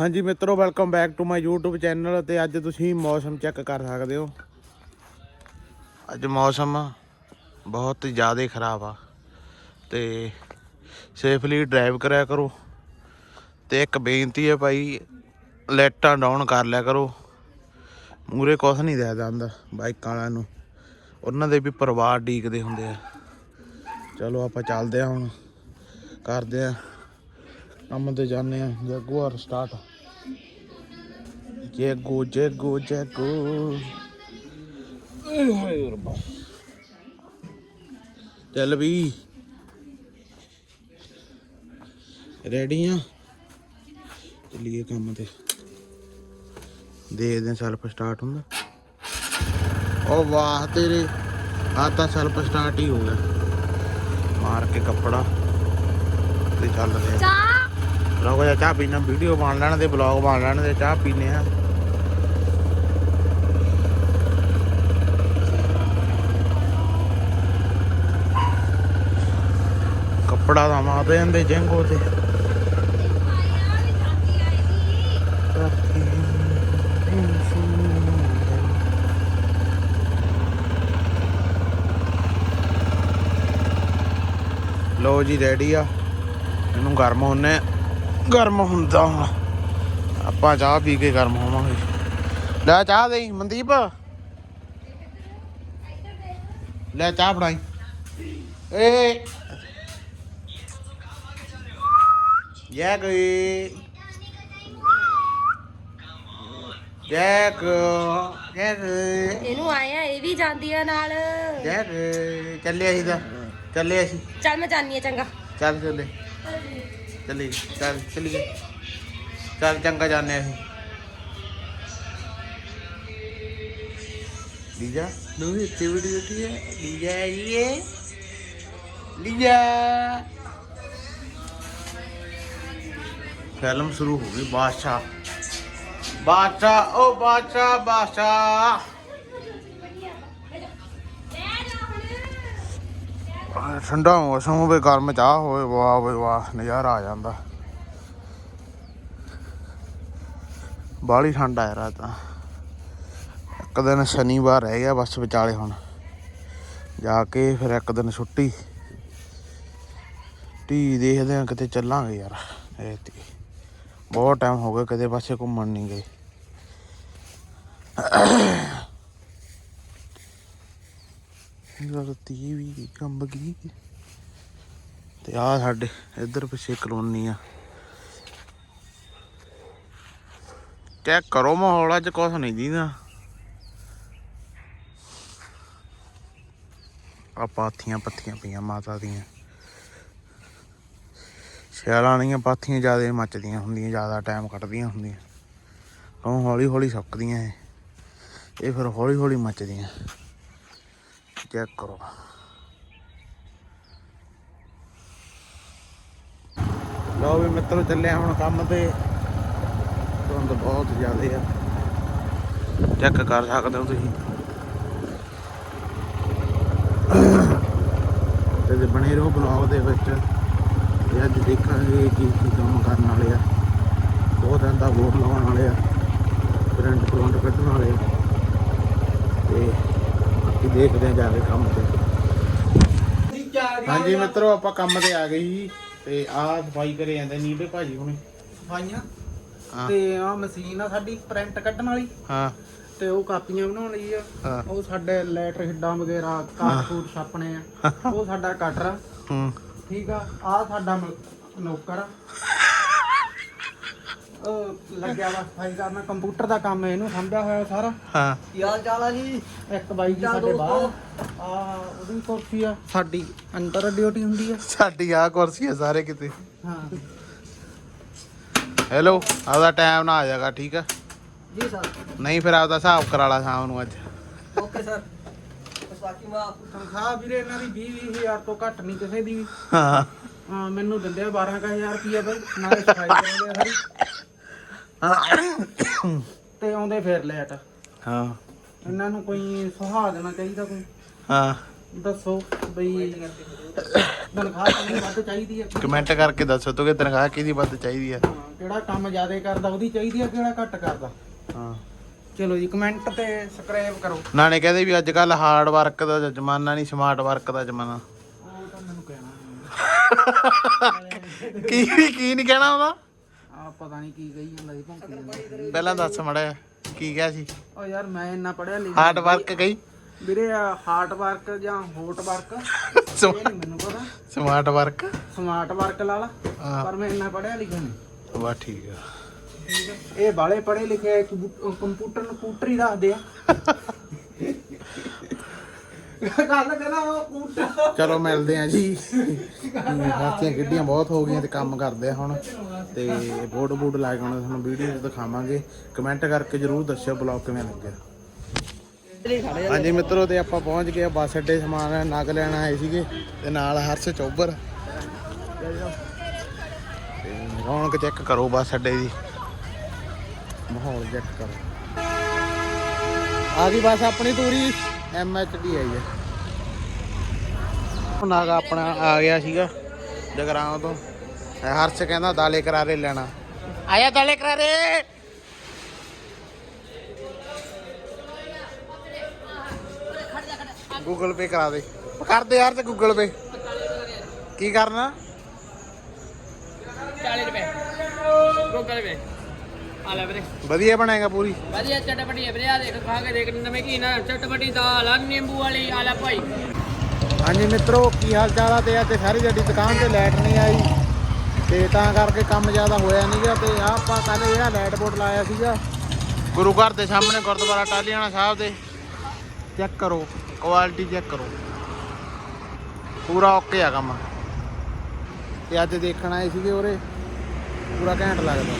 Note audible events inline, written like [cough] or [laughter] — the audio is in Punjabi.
ਹਾਂਜੀ ਮਿੱਤਰੋ welcome back to my YouTube channel ਤੇ ਅੱਜ ਤੁਸੀਂ ਮੌਸਮ ਚੈੱਕ ਕਰ ਸਕਦੇ ਹੋ। ਅੱਜ ਮੌਸਮ ਬਹੁਤ ਜ਼ਿਆਦਾ ਖਰਾਬ ਆ। ਤੇ ਸੇਫਲੀ ਡਰਾਈਵ ਕਰਿਆ ਕਰੋ। ਤੇ ਇੱਕ ਬੇਨਤੀ ਹੈ ਭਾਈ, ਲਾਈਟਾਂ ਡਾਊਨ ਕਰ ਲਿਆ ਕਰੋ। ਮੂਰੇ ਕੁਛ ਨਹੀਂ ਦਿਆ ਜਾਂਦਾ ਬਾਈਕਾਂ ਵਾਲਿਆਂ ਨੂੰ। ਉਹਨਾਂ ਦੇ ਵੀ ਪਰਿਵਾਰ ਡੀਕਦੇ ਹੁੰਦੇ ਆ। ਚਲੋ ਆਪਾਂ ਚੱਲਦੇ ਆ ਹੁਣ। ਕਰਦੇ ਆ ਕੰਮ ਤੇ ਜਾਂਦੇ ਆ ਜੈਗੂਆਰ ਸਟਾਰਟ। ਜੈਗੋ ਜੈਗੋ ਜੈਗੋ। ਓਏ ਹੋਏ ਰੱਬਾ ਚੱਲ ਵੀ। ਰੈਡੀ ਆ? ਚੱਲੀਏ ਕੰਮ ਤੇ। ਦੇਖਦੇ ਆ ਸੈਲਫ ਸਟਾਰਟ ਹੁੰਦਾ। ਓ ਵਾਹ ਤੇਰੇ ਆ ਤਾਂ ਸੈਲਫ ਸਟਾਰਟ ਹੀ ਹੋ ਗਿਆ। ਮਾਰ ਕੇ ਕੱਪੜਾ ਤੇ ਚੱਲਦੇ ਆ। ਚਾਹ ਰੋਕੋ ਚਾਹ ਪੀਣਾ ਵੀਡੀਓ ਬਣ ਲੈਣ ਦੇ ਬਲੌਗ ਬਣ ਲੈਣ ਦੇ, ਚਾਹ ਪੀਨੇ ਆ। ਕੱਪੜਾ ਤਾਂ ਮਾਪੇ ਜਾਂਦੇ ਜੰਗੋ ਤੇ। ਲੋ ਜੀ ਰੈਡੀ ਆ। ਇਹਨੂੰ ਗਰਮ ਹੁੰਨੇ ਗਰਮ ਹੁੰਦਾ ਹੁਣ। ਆਪਾਂ ਚਾਹ ਪੀ ਕੇ ਗਰਮ ਹੋਵਾਂਗੇ। ਲੈ ਚਾਹ ਦੇ ਮਨਦੀਪ। ਲੈ ਚਾਹ ਫੜਾਈ ਏ। ਜੈਕ ਜੈਕ ਜੈਕ ਇਹਨੂੰ ਆਏ ਆ ਇਹ ਵੀ ਜਾਂਦੀ ਆ ਨਾਲ। ਜੈਕ ਚੱਲੇ ਅਸੀਂ ਤਾਂ। ਚੱਲੇ ਅਸੀਂ। ਚੱਲ ਮੈਂ ਜਾਨੀ ਆ ਚੰਗਾ। ਚੱਲ ਚੱਲੇ। ਚੱਲੀ ਚੱਲ ਚੱਲੀਏ ਚੱਲ ਚੰਗਾ ਜਾਣੇ ਅਸੀਂ ਲੀਜਾ ਨੂੰ ਇੱਥੇ ਵੀਡੀਓ ਕੀ ਹੈ ਲੀਜਾ ਇਹ ਲੀਜਾ ਫਿਲਮ ਸ਼ੁਰੂ ਹੋ ਗਈ ਬਾਦਸ਼ਾਹ ਬਾਦਸ਼ਾਹ ਓ ਠੰਡਾ ਮੌਸਮ ਹੋਵੇ, ਗਰਮ ਚਾਹ ਹੋਵੇ, ਵਾਹ ਵੇ ਵਾਹ, ਨਜ਼ਾਰਾ ਆ ਜਾਂਦਾ। ਬਾਹਲੀ ਠੰਡ ਆ ਯਾਰ ਤਾਂ। ਇੱਕ ਦਿਨ ਸ਼ਨੀਵਾਰ ਰਹਿ ਗਿਆ ਬਸ ਵਿਚਾਲੇ ਹੁਣ। ਜਾ ਕੇ ਫਿਰ ਇੱਕ ਦਿਨ ਛੁੱਟੀ। ਟੀ ਦੇਖਦੇ ਆ ਕਿਤੇ ਚੱਲਾਂਗੇ ਯਾਰ ਇਹ ਤੇ ਬਹੁਤ ਟਾਈਮ ਹੋ ਗਿਆ ਕਦੇ ਪਾਸੇ ਘੁੰਮਣ ਨਹੀਂ ਗਏ। ਗਲਤੀ ਵੀ ਕੰਬ ਗਈ ਤੇ ਆ ਸਾਡੇ ਇੱਧਰ ਪਿੱਛੇ ਕਲੋਨੀ ਆ। ਚੈੱਕ ਕਰੋ ਮਾਹੌਲ, ਅੱਜ ਕੁਛ ਨਹੀਂ ਦੀਦਾ। ਆ ਪਾਥੀਆਂ ਪੱਥੀਆਂ ਪਈਆਂ ਮਾਤਾ ਦੀਆਂ। ਸਿਆਲਾਂ ਦੀਆਂ ਪਾਥੀਆਂ ਜ਼ਿਆਦਾ ਮੱਚਦੀਆਂ ਹੁੰਦੀਆਂ, ਜ਼ਿਆਦਾ ਟਾਈਮ ਕੱਢਦੀਆਂ ਹੁੰਦੀਆਂ। ਉਹ ਹੌਲੀ ਹੌਲੀ ਸੁੱਕਦੀਆਂ ਇਹ। ਇਹ ਫਿਰ ਹੌਲੀ ਹੌਲੀ ਮੱਚਦੀਆਂ। ਚੈੱਕ ਕਰੋ? ਲਓ ਵੀ ਮਿੱਤਰੋ, ਚੱਲੇ ਹੁਣ ਕੰਮ ਤੇ। ਧੁੰਦ ਬਹੁਤ ਜ਼ਿਆਦਾ ਆ। ਚੈੱਕ ਕਰ ਸਕਦੇ ਹੋ ਤੁਸੀਂ? ਤੇ ਜੇ ਬਣੇ ਰਹੋ ਬਲੌਗ ਦੇ ਵਿੱਚ, ਤੇ ਅੱਜ ਦੇਖਾਂਗੇ ਕੀ ਕੀ ਕੰਮ ਕਰਨ ਵਾਲੇ ਆ। ਬਹੁਤ ਦਿਨ ਦਾ ਵੋਟ ਲਾਉਣ ਵਾਲੇ ਆ ਪ੍ਰਿੰਟ ਪ੍ਰਿੰਟ ਕੱਢਣ ਵਾਲੇ ਆ। ਤੇ ਬਾਕੀ ਦੇਖਦੇ ਆ ਜਾ ਕੇ ਕੰਮ ਤੇ। ਹਾਂਜੀ ਮਿੱਤਰੋ ਆਪਾਂ ਕੰਮ ਤੇ ਆ ਗਏ ਜੀ ਤੇ ਆਹ ਸਫ਼ਾਈ ਕਰੇ ਜਾਂਦੇ ਨੀਲੇ ਭਾਜੀ ਹੁਣੇ। ਸਫਾਈਆਂ? ਤੇ ਆ ਮਸ਼ੀਨ ਆ ਸਾਡੀ ਪ੍ਰਿੰਟ ਕੱਢਣ ਵਾਲੀ। ਹਾਂ। ਤੇ ਉਹ ਕਾਪੀਆਂ ਬਣਾਉਣ ਲਈ ਆ। ਉਹ ਸਾਡੇ ਲੈਟਰ ਹਿੱਡਾਂ ਵਗੈਰਾ ਕੂਟ ਛਾਪਣੇ ਆ। ਉਹ ਸਾਡਾ ਕਟਰ ਹੂੰ। ਠੀਕ ਆ। ਆ ਸਾਡਾ ਨੌਕਰ ਆ ਉਹ ਲੱਗਿਆ ਵਾ ਸਫ਼ਾਈ ਕਰਨਾ ਕੰਪਿਊਟਰ ਦਾ ਕੰਮ ਇਹਨੂੰ ਸਮਝਿਆ ਹੋਇਆ ਸਾਰਾ। ਹਾਂ। ਕੀ ਹਾਲ ਚਾਲ ਆ ਜੀ। ਇੱਕ ਬਾਈ ਜੀ ਸਾਡੇ ਬਾਹਰ। ਆ ਉਹਦੀ ਕੁਰਸੀ ਆ। ਸਾਡੀ ਅੰਦਰ ਡਿਊਟੀ ਹੁੰਦੀ ਆ। ਸਾਡੀ ਆ ਕੁਰਸੀ ਹੈ ਸਾਰੇ ਕਿਤੇ। ਹਾਂ। ਹੈਲੋ ਆਪਦਾ ਟਾਈਮ ਨਾ ਆ ਜਾਗਾ ਠੀਕ ਆ? ਜੀ ਸਰ ਨਹੀਂ ਫਿਰ ਆਪਦਾ ਹਿਸਾਬ ਕਰਾ ਲਾ ਸ਼ਾਮ ਨੂੰ ਅੱਜ। ਓਕੇ ਸਰ ਸਾਕੀ ਮਾ ਤਨਖਾਹ ਵੀਰੇ ਇਹਨਾਂ ਦੀ 20 20000 ਤੋਂ ਘੱਟ ਨਹੀਂ ਕਿਸੇ ਦੀ ਵੀ। ਹਾਂ। ਹਾਂ ਮੈਨੂੰ ਦਿੰਦੇ ਆ 12000 ਰੁਪਏ ਬਈ। ਨਾਲੇ ਸਫ਼ਾਈ ਕਰਾਉਂਦੇ ਆ ਸਾਰੀ। ਤੇ ਆਉਂਦੇ ਫੇਰ ਲੇਟ। ਹਾਂ। ਇਹਨਾਂ ਨੂੰ ਕੋਈ ਸੁਹਾਅ ਦੇਣਾ ਚਾਹੀਦਾ ਕੋਈ। ਹਾਂ। ਦੱਸੋ ਬਈ ਤਨਖਾਹ ਕਿੰਨੀ ਵੱਧ ਚਾਹੀਦੀ ਹੈ ਕਮੈਂਟ ਕਰਕੇ ਦੱਸੋ ਤੋ ਕਿ ਤਨਖਾਹ ਕਿਹਦੀ ਵੱਧ ਚਾਹੀਦੀ ਹਾਂ, ਕਿਹੜਾ ਕੰਮ ਜ਼ਿਆਦਾ ਕਰਦਾ ਉਹਦੀ ਚਾਹੀਦੀ ਹੈ ਕਿਹੜਾ ਘੱਟ ਕਰਦਾ? ਹਾਂ। ਚਲੋ ਜੀ ਕਮੈਂਟ ਤੇ ਸਬਸਕ੍ਰਾਈਬ ਕਰੋ। ਨਾਲੇ ਕਹਿੰਦੇ ਵੀ ਅੱਜ ਕੱਲ ਹਾਰਡ ਵਰਕ ਦਾ ਜ਼ਮਾਨਾ ਨਹੀਂ ਸਮਾਰਟ ਵਰਕ ਦਾ ਜ਼ਮਾਨਾ। ਉਹ ਤਾਂ ਮੈਨੂੰ ਕਹਿਣਾ ਕੀ ਕੀ ਨਹੀਂ ਕਹਿਣਾ ਉਹਦਾ? ਪਤਾ ਨਹੀਂ ਕੀ ਕਹੀ ਜਾਂਦਾ ਸੀ ਭੌਂਕੀ ਜਾਂਦਾ ਪਹਿਲਾਂ ਦੱਸ ਮੜਿਆ ਕੀ ਕਿਹਾ ਸੀ? ਓ ਯਾਰ ਮੈਂ ਇੰਨਾ ਪੜਿਆ ਲਿਖਿਆ ਹਾਰਡ ਵਰਕ ਕਹੀ? ਵੀਰੇ ਹਾਰਟ ਵਰਕ ਜਾਂ ਹੋਟ ਵਰਕ ਇਹ [laughs] ਨਹੀਂ ਮੈਨੂੰ ਪਤਾ। ਸਮਾਰਟ ਵਰਕ ਸਮਾਰਟ ਵਰਕ ਲਾ ਲਾ ਹਾਂ। ਪਰ ਮੈਂ ਇੰਨਾ ਪੜਿਆ ਲਿਖਿਆ ਨਹੀਂ। ਵਾ ਠੀਕ ਆ। ਇਹ ਬਾਲੇ ਪੜੇ ਲਿਖੇ ਕੰਪਿਊਟਰ ਨੂੰ ਕੰਪਿਊਟਰ ਹੀ ਦੱਸਦੇ ਆ। [laughs] ਗੱਲ ਕਰਾਂ ਉਹ ਕੰਪਿਊਟਰ ਚਲੋ ਮਿਲਦੇ ਆ ਜੀ। ਹਾਥੀਆਂ ਖੇਡੀਆਂ ਬਹੁਤ ਹੋ ਗਈਆਂ ਤੇ ਕੰਮ ਕਰਦੇ ਆ ਹੁਣ। ਤੇ ਬੋਰਡ ਬੋਰਡ ਲਾ ਕੇ ਹੁਣ ਤੁਹਾਨੂੰ ਵੀਡੀਓ ਦਿਖਾਵਾਂਗੇ। ਕਮੈਂਟ ਕਰਕੇ ਜਰੂਰ ਦੱਸਿਓ ਬਲੌਗ ਕਿਵੇਂ ਲੱਗਿਆ। ਹਾਂਜੀ ਮਿੱਤਰੋ ਤੇ ਆਪਾਂ ਪਹੁੰਚ ਗਏ ਬੱਸ ਅੱਡੇ ਸਮਾਨ ਨਗ ਲੈਣ ਆਏ ਸੀਗੇ ਤੇ ਨਾਲ ਹਰਸ਼ ਚੌਬਰ। ਰੌਣਕ ਚੈੱਕ ਕਰੋ ਬੱਸ ਅੱਡੇ ਦੀ। ਮਾਹੌਲ ਚੈੱਕ ਕਰੋ। ਆ ਗਈ ਬੱਸ ਆਪਣੀ ਪੂਰੀ। ਐਮਐਚਡੀ ਆਈ ਹੈ ਉਹ ਨਾਗਾ ਆਪਣਾ ਆ ਗਿਆ ਸੀਗਾ ਜਗਰਾਉਂ ਤੋਂ। ਹਰਸ਼ ਕਹਿੰਦਾ ਦਾਲੇ ਕਰਾਰੇ ਲੈਣਾ। ਆਇਆ ਦਾਲੇ ਕਰਾਰੇ! ਗੂਗਲ ਪੇ ਕਰਾ ਦੇ। ਕਰ ਦੇ ਯਾਰ ਤੇ ਗੂਗਲ ਪੇ ਕੀ ਕਰਨਾ? 40 ਰੁਪਏ। ਗੂਗਲ ਪੇ ਆ ਲੈ ਵੀਰੇ। ਵਧੀਆ ਬਣੇਗਾ ਪੂਰੀ। ਵਧੀਆ ਚਟਪਟੀ ਹੈ ਵੀਰੇ ਆ ਦੇਖ ਖਾ ਕੇ ਦੇਖ ਨਵੇਂ ਕੀ ਨਾ ਚਟਪਟੀ ਦਾਲ ਆ ਨਿੰਬੂ ਵਾਲੀ ਆ ਲੈ ਭਾਈ। ਹਾਂਜੀ ਮਿੱਤਰੋ ਕੀ ਹਾਲ ਚਾਲ ਆ ਤੇ ਅੱਜ ਸਾਰੀ ਸਾਡੀ ਦੁਕਾਨ ਤੇ ਲਾਈਟ ਨਹੀਂ ਆਈ। ਤੇ ਤਾਂ ਕਰਕੇ ਕੰਮ ਜ਼ਿਆਦਾ ਹੋਇਆ ਨਹੀਂਗਾ ਤੇ ਆਹ ਆਪਾਂ ਕੱਲ ਜਿਹੜਾ ਲਾਈਟ ਬੋਰਡ ਲਾਇਆ ਸੀਗਾ ਗੁਰੂ ਘਰ ਦੇ ਸਾਹਮਣੇ ਗੁਰਦੁਆਰਾ ਟਾਲੀਆਣਾ ਸਾਹਿਬ ਦੇ ਚੈੱਕ ਕਰੋ ਕੁਆਲਿਟੀ ਚੈੱਕ ਕਰੋ। ਪੂਰਾ ਓਕੇ ਆ ਕੰਮ। ਤੇ ਅੱਜ ਦੇਖਣ ਆਏ ਸੀਗੇ ਉਰੇ ਪੂਰਾ ਘੈਂਟ ਲੱਗਦਾ।